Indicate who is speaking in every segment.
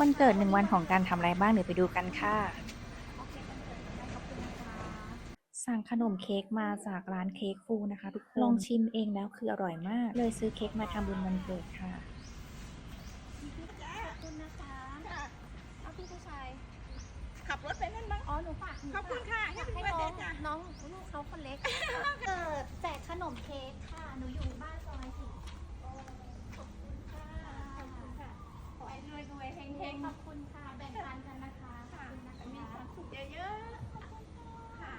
Speaker 1: วันเกิดหนึ่งวันของการทำอะไรบ้างเดี๋ยวไปดูกันค่ะ สั่งขนมเค้กมาจากร้านเค้กฟูนะคะ ทุกคน ลองชิมเองแล้วคืออร่อยมาก เลยซื้อเค้กมาทำบุญวันเกิดค่ะ
Speaker 2: ขอบคุณนะคะเอาพี่ผู้ชาย
Speaker 3: ขับรถไปนั่นบ้าง
Speaker 2: อ๋อ หนูฝากหนู
Speaker 3: ขอบคุณค่ะ
Speaker 2: ฝาก
Speaker 3: ให้
Speaker 2: ให้
Speaker 3: คุณ
Speaker 2: น้อง
Speaker 3: เจ้า
Speaker 2: น้องลูกเขาคนเล็ก เกิดแจกขนมเค้กค่ะ หนูอยู่บ้านซอยสี่ขอบคุณค่ะ ขอบคุณค่ะ
Speaker 3: ขอให้รวยรวยๆเฮงเฮง
Speaker 2: ขอบคุณค่ะ แบ่งปันกันนะคะ ขอบคุณนะ
Speaker 3: ๆมีค
Speaker 2: คะ
Speaker 3: วามสุขเยอะๆค่ะ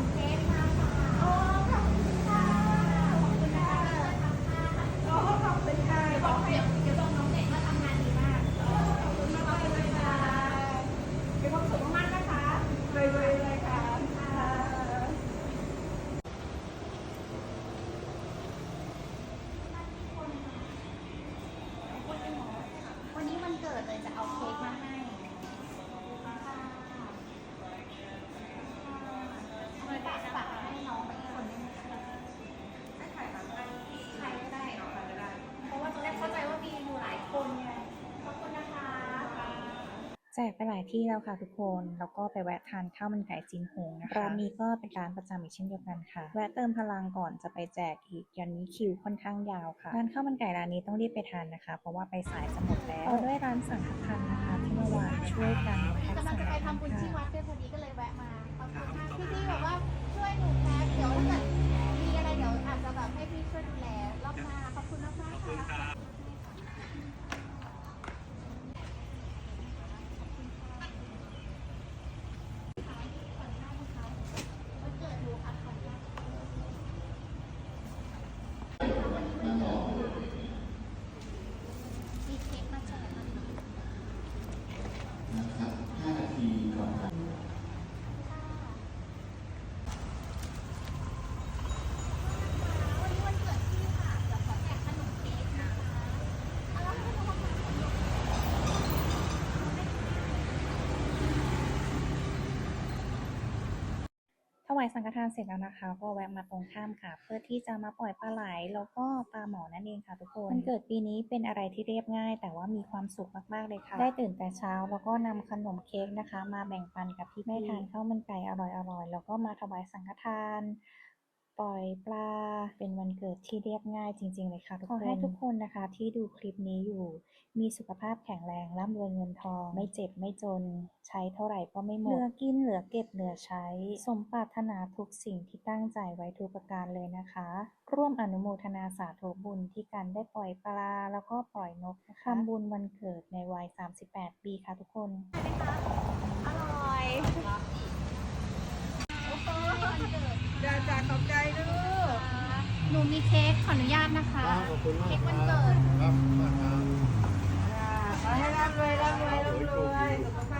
Speaker 2: ขนมเค้กมาค่ะโอ้ขอบคุณค่ะ ขอบคุณนะคะ
Speaker 3: โอ้ขอบคุณค่ะ
Speaker 2: เดี๋ยวบอกเดี๋ยวเดี๋ยวบอกน้องเด็กว่าทำงานดีมาก
Speaker 3: ขอบคุณมากๆเลยค่ะมีความสุขมากๆนะคะรวยๆเลยค่ะค่ะ
Speaker 2: วันนี้วันเกิดเลยจะเอาเค้กมาให้ค่ะเอาฝากฝากให้น้องไปอีกคนนึงใครก็ได้เพราะว่าตอนแรกเข้าใจว่ามีอยู่หลายคนไง ขอบคุณนะคะ
Speaker 1: แจกไปหลายที่แล้วค่ะทุกคน แล้วก็ไปแวะทานข้าวมันไก่จีนหงนะคะร้านนี้ก็เป็นร้านประจำอีกเช่นเดียวกันค่ะ แวะเติมพลังก่อนจะไปแจกอีกยันนี้คิวค่อนข้างยาวค่ะร้านข้าวมันไก่ร้านนี้ต้องรีบไปทานนะคะ เพราะว่าไปสายจะหมดแล้วต่อด้วยร้านสังฆทานนะคะ ที่เมื่อวานช่วยกันแพ็ค
Speaker 2: กำลั
Speaker 1: สั
Speaker 2: ง
Speaker 1: งฆ
Speaker 2: จะไป
Speaker 1: ทาน
Speaker 2: ทำบุญที่
Speaker 1: ค่ะ
Speaker 2: วัดด้วยพอดีก็เลยแวะมาขอบคุณค่ะพี่ที่แบบว่าช่วยหนูแพ็คเดี๋ยวถ้าเกิดมีอะไรเดี๋ยวอาจจะแบบให้พี่ช่วยดูแลรอบหน้า ขอบคุณมากมากๆค่ะ วันเกิดหนูค่ะขออนุญาตมีเค้กมาแจกนะคะ
Speaker 4: นะครับ5นาทีก่อนครับ
Speaker 2: วันนี้วันเกิดพี่ค่ะเดี๋ยวขอแจกขนมเค้กนะคะเอาแล้วให้น้องมาทำ
Speaker 1: ถ วายสังฆทานเสร็จแล้วนะคะ ก็แวะมาตรงข้ามค่ะ เพื่อที่จะมาปล่อยปลาไหลแล้วก็ปลาหมอนั่นเองค่ะทุกคนวันเกิดปีนี้เป็นอะไรที่เรียบง่าย แต่ว่ามีความสุขมากๆเลยค่ะ ได้ตื่นแต่เช้าแล้วก็นำขนมเค้กนะคะ มาแบ่งปันกับพี่แม่ทานข้าวมันไก่อร่อยๆแล้วก็มาถวายสังฆทาน ปล่อยปลา เป็นวันเกิดที่เรียบง่ายจริง ๆ เลยค่ะทุกคน ขอให้ทุกคนนะคะที่ดูคลิปนี้อยู่ มีสุขภาพแข็งแรงร่ำรวยเงินทอง ไม่เจ็บไม่จน ใช้เท่าไหร่ก็ไม่หมด เหลือกินเหลือเก็บเหลือใช้ สมปรารถนาทุกสิ่งที่ตั้งใจไว้ทุกประการเลยนะคะ ร่วมอนุโมทนาสาธุบุญที่กันได้ปล่อยปลา แล้วก็ปล่อยนกนะคะทำบุญวันเกิดในวัย 38 ปีค่ะทุกคน
Speaker 2: อร่อย
Speaker 3: จ้าจ้าขอบใจลูก
Speaker 2: หนูมีเค้กขออนุญาตนะคะ
Speaker 4: ขอบคุณมาก
Speaker 2: เค้กวันเกิด
Speaker 4: ครับมากครับ
Speaker 3: ขอให้ร่ำรวยร่ำรวยร่ำรวยสุขภาพ